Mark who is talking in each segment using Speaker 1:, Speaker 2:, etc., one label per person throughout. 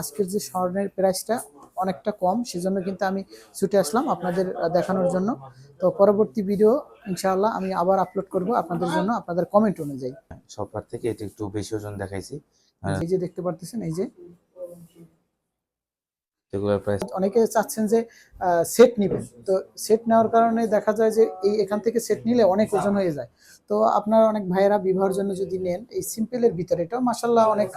Speaker 1: আজকের যে স্বর্ণের প্রাইসটা অনেকটা কম সেজন্য কিন্তু আমি ছুটে আসলাম আপনাদের দেখানোর জন্য তো পরবর্তী ভিডিও ইনশাআল্লাহ আমি আবার আপলোড করব আপনাদের জন্য আপনাদের কমেন্ট অনুযায়ী
Speaker 2: সবার থেকে এটা একটু বেশি ওজন দেখাইছি।
Speaker 1: এই যে দেখতে পারতেছেন এই যে
Speaker 2: প্রাইস
Speaker 1: অনেকে চাচ্ছেন যে সেট নেবেন। তো সেট নেওয়ার কারণে দেখা যায় যে এই এখান থেকে সেট নিলে অনেক ওজন হয়ে যায়। তো আপনার অনেক ভাইয়েরা বিবাহের জন্য যদি নেন এই সিম্পলের ভিতরে এটা মাসাল্লাহ অনেক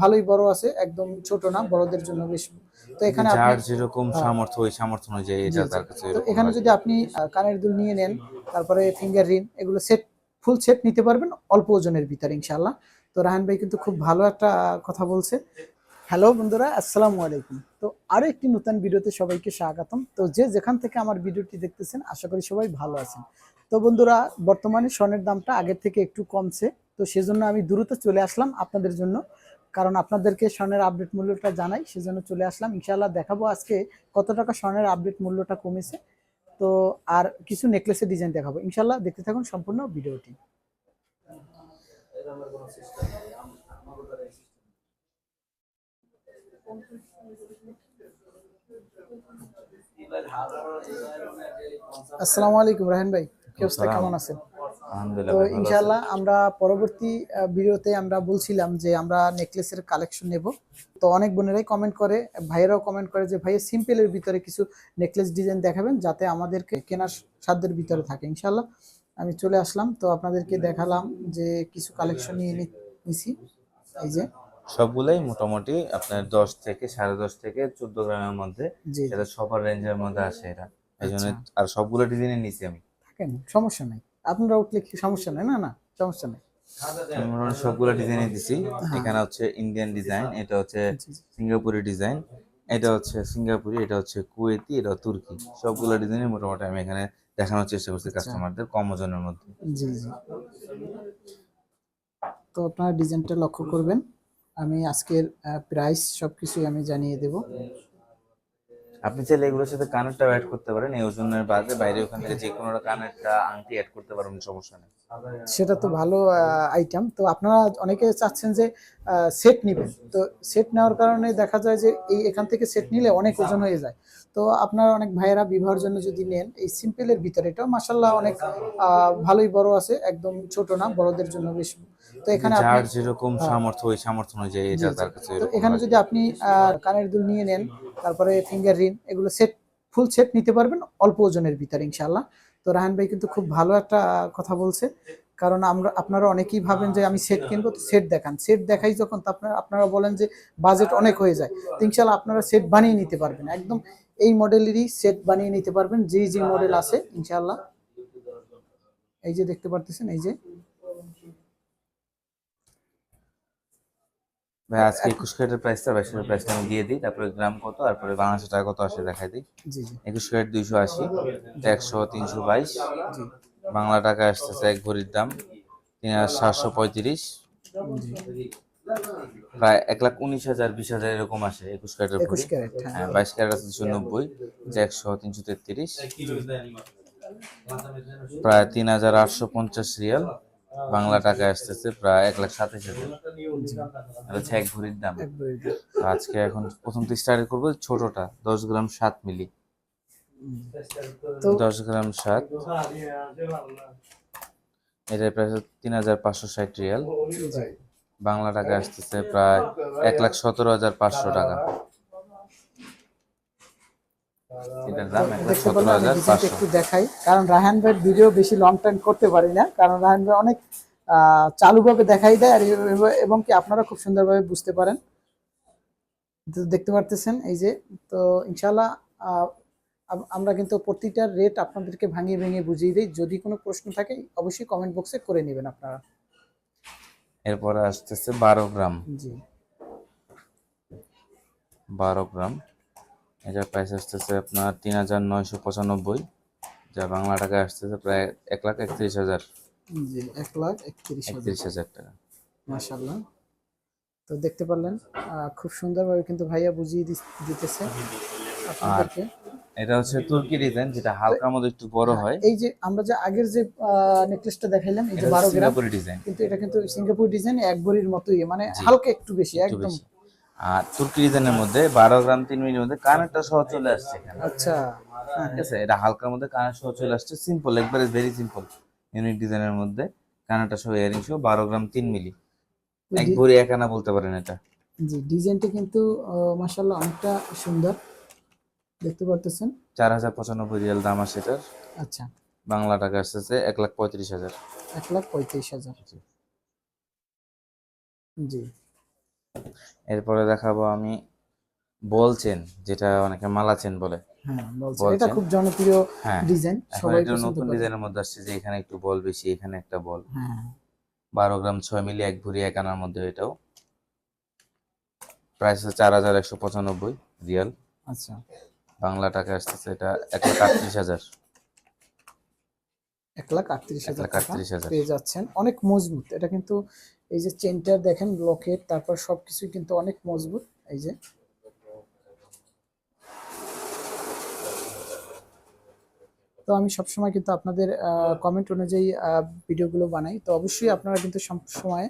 Speaker 1: ভালোই বড় আছে একদম ছোট না বড়দের জন্য বেশ। তো এখানে আপনি
Speaker 2: যার যেরকম
Speaker 1: হ্যাঁ।
Speaker 2: সামর্থ্য ওই সামর্থ্য অনুযায়ী এটা তার কাছে
Speaker 1: তো এখানে যদি আপনি কানের দুল নিয়ে নেন তারপরে ফিঙ্গার রিং এগুলো সেট ফুল সেট নিতে পারবেন অল্প ওজনের ভিতরে ইনশাআল্লাহ। তো রাহান ভাই কিন্তু খুব ভালো একটা কথা বলছে। হ্যালো বন্ধুরা, আসসালামু আলাইকুম। তো আরও একটি নতুন ভিডিওতে সবাইকে স্বাগতম। তো যে যেখান থেকে আমার ভিডিওটি দেখতেছেন, আশা করি সবাই ভালো আছেন। তো বন্ধুরা, বর্তমানে স্বর্ণের দামটা আগের থেকে একটু কমছে, তো সেজন্য আমি দ্রুত চলে আসলাম আপনাদের জন্য। কারণ আপনাদেরকে স্বর্ণের আপডেট মূল্যটা জানাই, সেজন্য চলে আসলাম। ইনশাআল্লাহ দেখাবো আজকে কত টাকা স্বর্ণের আপডেট মূল্যটা কমেছে। তো আর কিছু নেকলেসের ডিজাইন দেখাবো। ইনশাআল্লাহ দেখতে থাকুন সম্পূর্ণ ভিডিওটি। আসসালামু আলাইকুম রাহান ভাই। কি অবস্থা? কেমন আছেন? তো ইনশাআল্লাহ আমরা পরবর্তী ভিডিওতে আমরা বলছিলাম যে আমরা নেকলেসের কালেকশন নেব। তো অনেক বোনেরাই কমেন্ট করে ভাইয়েরাও কমেন্ট করে যে ভাই সিম্পলের ভিতরে কিছু নেকলেস ডিজাইন দেখাবেন যাতে আমাদেরকে কেনার সাধ্যের ভিতরে থাকে। ইনশাআল্লাহ আমি চলে আসলাম। তো আপনাদেরকে দেখালাম যে কিছু কালেকশন নিয়ে নিছি। এই যে
Speaker 2: সবগুলাই মোটামুটি আপনার দশ থেকে সাড়ে দশ থেকে চোদ্দ গ্রামের মধ্যে এটা সবার রেঞ্জের মধ্যে আসে এটা এই জন্য
Speaker 1: আচ্ছা।
Speaker 2: আর সবগুলো ডিজাইনে নিছি আমি।
Speaker 1: থাকেন সমস্যা নাই। আপনারা উঠলে কি সমস্যা নাই? না না সমস্যা নাই।
Speaker 2: আমি সবগুলো ডিজাইনে দিছি।
Speaker 1: হ্যাঁ।
Speaker 2: এখানে হচ্ছে ইন্ডিয়ান ডিজাইন এটা হচ্ছে। সিঙ্গাপুরি ডিজাইন এটা হচ্ছে সিঙ্গাপুরি এটা হচ্ছে কুয়েতি এটা তুর্কি সবগুলো ডিজাইনে মোটামুটি আমি এখানে দেখানোর চেষ্টা করছি
Speaker 1: আচ্ছা।
Speaker 2: কাস্টমারদের কম ওজনের মধ্যে।
Speaker 1: জি জি। তো আপনারা ডিজাইনটা লক্ষ্য করবেন। আমি আজকের প্রাইস সবকিছুই আমি জানিয়ে দেব।
Speaker 2: আপনি চাইলে এগুলোর সাথে কানেরটাও অ্যাড করতে পারেন এই ওজনের বাদে বাইরে ওখান থেকে যে কোনো কানেরটা আংটি অ্যাড করতে পারবেন সমস্যা নেই।
Speaker 1: সেটা তো ভালো আইটেম তো আপনারা অনেকে চাচ্ছেন যে সেট নেবেন। তো সেট নেওয়ার কারণে দেখা যায় যে এই এখান থেকে সেট নিলে অনেক ওজন হয়ে যায়। তো আপনার অনেক ভাইয়েরা বিবাহের জন্য যদি নেন এই সিম্পলের ভিতরে এটাও মাসাল্লাহ অনেক ভালোই বড় আছে একদম ছোট না বড়দের জন্য বেশ। তো এখানে
Speaker 2: যার যেরকম
Speaker 1: হ্যাঁ।
Speaker 2: সামর্থ্য ওই সামর্থ্য অনুযায়ী এটা তার কাছে
Speaker 1: তো এখানে যদি আপনি কানের দুল নিয়ে নেন তারপরে ফিঙ্গার রিং এগুলো সেট ফুল সেট নিতে পারবেন অল্প ওজনের ভিতরে ইনশাল্লাহ তো রাহান ভাই কিন্তু খুব ভালো একটা কথা বলছে। কারণ আমরা আপনারা অনেকেই ভাবেন যে আমি সেট কিনবো তো সেট দেখান। সেট দেখাই যখন তো আপনারা আপনারা বলেন যে বাজেট অনেক হয়ে যায়। তো ইনশাল্লাহ আপনারা সেট বানিয়ে নিতে পারবেন। একদম এই মডেলেরই সেট বানিয়ে নিতে পারবেন যে যে মডেল আছে ইনশাল্লাহ এই যে দেখতে পারতেছেন এই যে।
Speaker 2: ভাই আজকে একুশ ক্যারেটের প্রাইসটা আমি দিয়ে দিই। তারপরে গ্রাম কত তারপরে বাংলাদেশের টাকা কত আসে দেখাই দিই। একুশ ক্যারেট দুইশো আশি একশো তিনশো বাইশ।
Speaker 1: জি।
Speaker 2: বাংলা টাকা আসতেছে এক ভরির দাম তিন হাজার সাতশো পঁয়ত্রিশ। প্রায় এক লাখ উনিশ হাজার বিশ হাজার এরকম আসে একুশ ক্যারেটের ভরি
Speaker 1: হ্যাঁ।
Speaker 2: হ্যাঁ বাইশ ক্যারেট আছে দুশো নব্বই যে একশো তিনশো তেত্রিশ। প্রায় তিন হাজার আটশো পঞ্চাশ রিয়াল। বাংলা টাকা আসতেছে প্রায় এক লাখ সাতাশ হাজার। হচ্ছে এক ভরির দাম। আজকে এখন প্রথম স্টার্ট করব ছোটটা দশ গ্রাম সাত মিলি। দশ গ্রাম সাত এটার প্রাইস তিন হাজার পাঁচশো ষাট রিয়াল। বাংলা টাকা আসতেছে প্রায় এক লাখ সতেরো হাজার পাঁচশো টাকা।
Speaker 1: একটু দেখাই। কারণ রাহান ভাইয়ের ভিডিও বেশি লং টাইম করতে পারি না। কারণ রাহান ভাই অনেক চালুভাবে দেখাই দেয় আর এবং কি আপনারা খুব সুন্দরভাবে বুঝতে পারেন। দেখতে পারতেছেন এই যে তো ইনশাল্লাহ আমরা কিন্তু প্রতিটার রেট আপনাদেরকে ভাঙিয়ে ভেঙে বুঝিয়ে দিই। যদি কোনো প্রশ্ন থাকে অবশ্যই কমেন্ট বক্সে করে নেবেন আপনারা।
Speaker 2: এরপরে আসতেছে বারো গ্রাম।
Speaker 1: জি।
Speaker 2: বারো গ্রাম। এটার প্রাইস আসতেছে আপনার তিন হাজার নয়শো পঁচানব্বই। যা বাংলা টাকায় আসতেছে প্রায় এক লাখ একত্রিশ হাজার।
Speaker 1: জি এক লাখ একত্রিশ
Speaker 2: একত্রিশ হাজার টাকা।
Speaker 1: মাশাল্লাহ তো দেখতে পারলেন খুব সুন্দরভাবে কিন্তু ভাইয়া বুঝিয়ে দিতেছে আপনাদেরকে।
Speaker 2: এটা হচ্ছে তুর্কি ডিজাইন যেটা হালকার মধ্যে একটু বড় হয়
Speaker 1: এই যে আমরা যে আগের যে নেকলেসটা দেখাইলাম এই যে
Speaker 2: এটা
Speaker 1: বারো গ্রাম
Speaker 2: সিঙ্গাপুরি ডিজাইন
Speaker 1: কিন্তু এটা কিন্তু সিঙ্গাপুর ডিজাইন এক ভরির মতোই মানে হালকা একটু বেশি একদম।
Speaker 2: আর তুর্কি ডিজাইনের মধ্যে বারো গ্রাম তিন মিলির মধ্যে কানেরটা সহ চলে আসছে এখানে।
Speaker 1: আচ্ছা। হ্যাঁ
Speaker 2: ঠিক আছে এটা হালকার মধ্যে কানের সহ চলে আসছে। সিম্পল একবারে ভেরি সিম্পল ইউনিক ডিজাইনের মধ্যে কানাটা সহ ইয়ারিং সহ বারো গ্রাম তিন মিলি। এক ভরি এক আনা বলতে পারেন এটা।
Speaker 1: জি ডিজাইনটা কিন্তু মাসাল্লাহ অনেকটা সুন্দর। দেখতে পারতেছেন?
Speaker 2: চার হাজার পঁচানব্বই রিয়াল দাম আছে এটার।
Speaker 1: আচ্ছা।
Speaker 2: বাংলা টাকা আসতেছে এক লাখ পঁয়ত্রিশ হাজার।
Speaker 1: এক লাখ পঁয়ত্রিশ হাজার। জি।
Speaker 2: এরপরে দেখাবো আমি বলছেন যেটা অনেকে মালা চেন বলে।
Speaker 1: হ্যাঁ এটা খুব জনপ্রিয়
Speaker 2: হ্যাঁ।
Speaker 1: ডিজাইন সবাই
Speaker 2: এটা নতুন ডিজাইনের মধ্যে আসছে যে এখানে একটু বল বেশি এখানে একটা বল।
Speaker 1: হ্যাঁ।
Speaker 2: বারো গ্রাম ছয় মিলি এক ভরি এক আনার মধ্যে এটাও। প্রাইস চার হাজার একশো পঁচানব্বই রিয়াল।
Speaker 1: আচ্ছা।
Speaker 2: বাংলা টাকা আসতেছে এটা এক লাখ আটত্রিশ হাজার।
Speaker 1: এক লাখ আটত্রিশ হাজার টাকা পেয়ে যাচ্ছেন। অনেক মজবুত। এটা কিন্তু এই যে চেনটা দেখেন লকেট তারপর সবকিছু কিন্তু অনেক মজবুত। এই যে তো আমি সবসময় কিন্তু আপনাদের কমেন্ট অনুযায়ী ভিডিওগুলো বানাই। তো অবশ্যই আপনারা কিন্তু সব সময়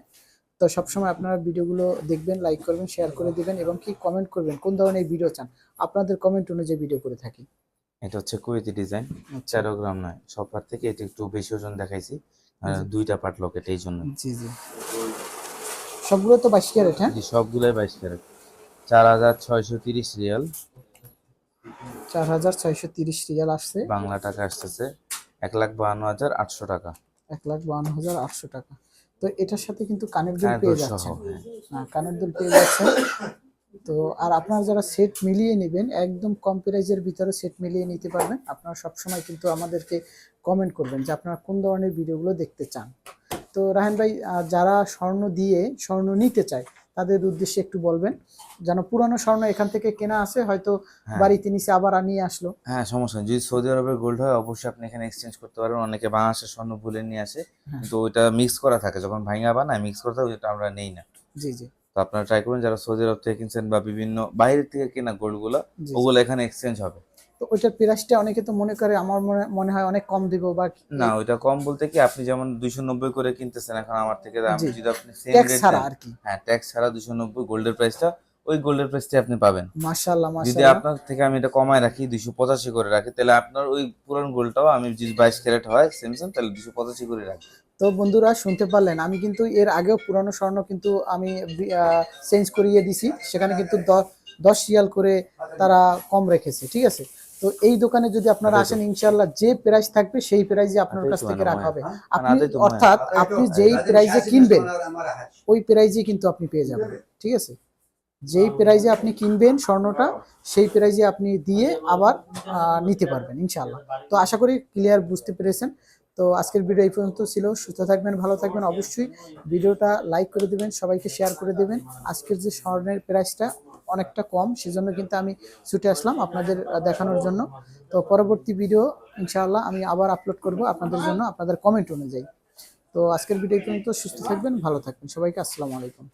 Speaker 1: তো সবসময় আপনারা ভিডিওগুলো দেখবেন লাইক করবেন শেয়ার করে দিবেন এবং কি কমেন্ট করবেন কোন ধরনের ভিডিও চান আপনাদের কমেন্ট অনুযায়ী ভিডিও করে থাকি।
Speaker 2: এটা হচ্ছে কুয়েতি ডিজাইন
Speaker 1: আচ্ছা।
Speaker 2: তেরো গ্রাম নয় সব পার্ট থেকে এটা একটু বেশি ওজন দেখাইছি দুইটা পার্ট লকেট এই জন্য।
Speaker 1: জি জি। সবগুলো তো বাইশ ক্যারেট হ্যাঁ?
Speaker 2: সবগুলাই বাইশ ক্যারেট। চার হাজার ছয়শো তিরিশ রিয়াল।
Speaker 1: চার হাজার ছয়শো তিরিশ রিয়াল আসছে।
Speaker 2: বাংলা টাকা আসতেছে। এক লাখ বাহান্ন হাজার আটশো টাকা।
Speaker 1: এক লাখ বাহান্ন হাজার আটশো টাকা। তো এটার সাথে কিন্তু কানের দুল পেয়ে
Speaker 2: যাচ্ছে
Speaker 1: যাচ্ছেন।
Speaker 2: হ্যাঁ।
Speaker 1: হ্যাঁ কানের দুল পেয়ে যাচ্ছে তো আর আপনারা যারা সেট মিলিয়ে নেবেন একদম কম প্রাইজের ভিতরে সেট মিলিয়ে নিতে পারবেন। আপনারা সবসময় কিন্তু আমাদেরকে কমেন্ট করবেন যে আপনারা কোন ধরনের ভিডিওগুলো দেখতে চান। তো রাহেন ভাই যারা স্বর্ণ দিয়ে স্বর্ণ নিতে চায় তাদের উদ্দেশ্যে একটু বলবেন যেন পুরানো স্বর্ণ এখান থেকে কেনা আছে হয়তো
Speaker 2: হ্যাঁ।
Speaker 1: বাড়িতে নিচে আবার আনিয়ে আসলো।
Speaker 2: হ্যাঁ সমস্যা যদি সৌদি আরবের গোল্ড হয় অবশ্যই আপনি এখানে এক্সচেঞ্জ করতে পারবেন। অনেকে বাংলাদেশের স্বর্ণ ভুলে নিয়ে আসে
Speaker 1: হ্যাঁ।
Speaker 2: কিন্তু ওইটা মিক্স করা থাকে। যখন ভাঙা বানায় মিক্স করা থাকে ওইটা আমরা নেই না।
Speaker 1: জি জি।
Speaker 2: তো আপনারা ট্রাই করুন যারা সৌদি আরব থেকে কিনছেন বা বিভিন্ন বাইরের থেকে কেনা গোল্ডগুলো ওগুলো এখানে এক্সচেঞ্জ হবে।
Speaker 1: তো ওইটার প্রাইসটা অনেকে তো মনে করে আমার মনে মনে হয় অনেক কম দিব বা
Speaker 2: না ওইটা কম বলতে কি আপনি যেমন দুইশো নব্বই করে কিনতেছেন এখন আমার থেকে আমি যদি আপনি সেম
Speaker 1: ট্যাক্স ছাড়া আর কি।
Speaker 2: হ্যাঁ ট্যাক্স ছাড়া দুশো নব্বই গোল্ডের প্রাইসটা ওই গোল্ডের প্রাইসটা আপনি পাবেন।
Speaker 1: মাশাআল্লাহ
Speaker 2: যদি
Speaker 1: মাশাআল্লাহ।
Speaker 2: আপনার থেকে আমি এটা কমায় রাখি দুইশো পঁচাশি করে রাখি তাহলে আপনার ওই পুরান গোল্ডটাও আমি যদি বাইশ ক্যারেট হয় সেম সেম তাহলে দুশো পঁচাশি করে রাখি।
Speaker 1: তো বন্ধুরা শুনতে পারলেন আমি কিন্তু এর আগেও পুরানো স্বর্ণ কিন্তু আমি চেঞ্জ করিয়ে দিছি সেখানে কিন্তু দশ রিয়াল করে তারা কম রেখেছে ঠিক আছে? তো এই দোকানে যদি আপনারা
Speaker 2: আচ্ছা,
Speaker 1: আসেন ইনশাআল্লাহ যে প্রাইস থাকবে সেই প্রাইসে আপনার
Speaker 2: আচ্ছা,
Speaker 1: কাছ থেকে রাখা হবে। আপনি
Speaker 2: আনাতে তো হয়।
Speaker 1: অর্থাৎ আপনি যেই প্রাইসে কিনবেন ওই প্রাইজে কিন্তু আপনি পেয়ে যাবেন ঠিক আছে? যেই প্রাইজে আপনি কিনবেন স্বর্ণটা সেই প্রাইজে আপনি দিয়ে আবার নিতে পারবেন ইনশাআল্লাহ। তো আশা করি ক্লিয়ার বুঝতে পেরেছেন। তো আজকের ভিডিও এই পর্যন্ত ছিল। সুস্থ থাকবেন ভালো থাকবেন অবশ্যই। ভিডিওটা লাইক করে দিবেন সবাইকে শেয়ার করে দেবেন। আজকের যে স্বর্ণের প্রাইসটা অনেকটা কম, সেজন্য কিন্তু আমি ছুটে আসলাম আপনাদের দেখানোর জন্য। তো পরবর্তী ভিডিও ইনশাআল্লাহ আমি আবার আপলোড করব আপনাদের জন্য আপনাদের কমেন্ট অনুযায়ী। তো আজকের ভিডিও পর্যন্ত, সুস্থ থাকবেন, ভালো থাকবেন। সবাইকে আসসালামু আলাইকুম।